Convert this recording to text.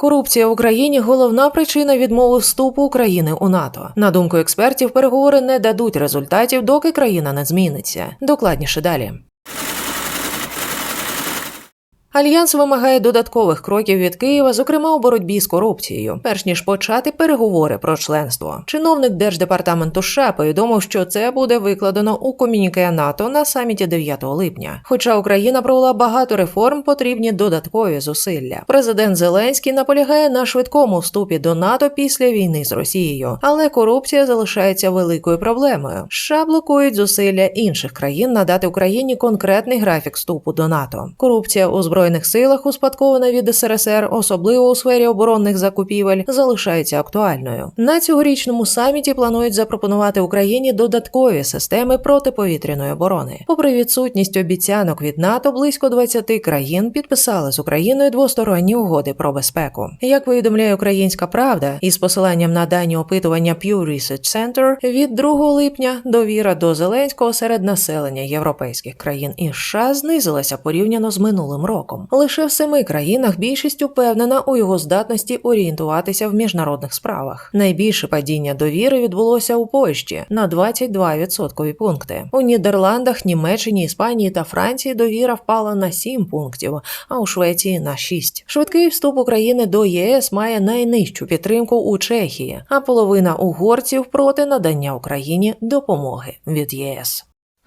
Корупція в Україні головна причина відмови вступу України у НАТО. На думку експертів, переговори не дадуть результатів, доки країна не зміниться. Докладніше далі. Альянс вимагає додаткових кроків від Києва, зокрема у боротьбі з корупцією, перш ніж почати переговори про членство. Чиновник держдепартаменту США повідомив, що це буде викладено у комюніке НАТО на саміті 9 липня. Хоча Україна провела багато реформ, потрібні додаткові зусилля. Президент Зеленський наполягає на швидкому вступі до НАТО після війни з Росією, але корупція залишається великою проблемою. США блокують зусилля інших країн надати Україні конкретний графік вступу до НАТО. Корупція у збройних силах, успадкована від СРСР, особливо у сфері оборонних закупівель, залишається актуальною. На цьогорічному саміті планують запропонувати Україні додаткові системи протиповітряної оборони. Попри відсутність обіцянок від НАТО, близько 20 країн підписали з Україною двосторонні угоди про безпеку. Як повідомляє Українська Правда, із посиланням на дані опитування Pew Research Center, від 2 липня довіра до Зеленського серед населення європейських країн і США знизилася порівняно з минулим роком. Лише в семи країнах більшість упевнена у його здатності орієнтуватися в міжнародних справах. Найбільше падіння довіри відбулося у Польщі на 22 відсоткові пункти. У Нідерландах, Німеччині, Іспанії та Франції довіра впала на 7 пунктів, а у Швеції на 6. Швидкий вступ України до ЄС має найнижчу підтримку у Чехії, а половина угорців проти надання Україні допомоги від ЄС.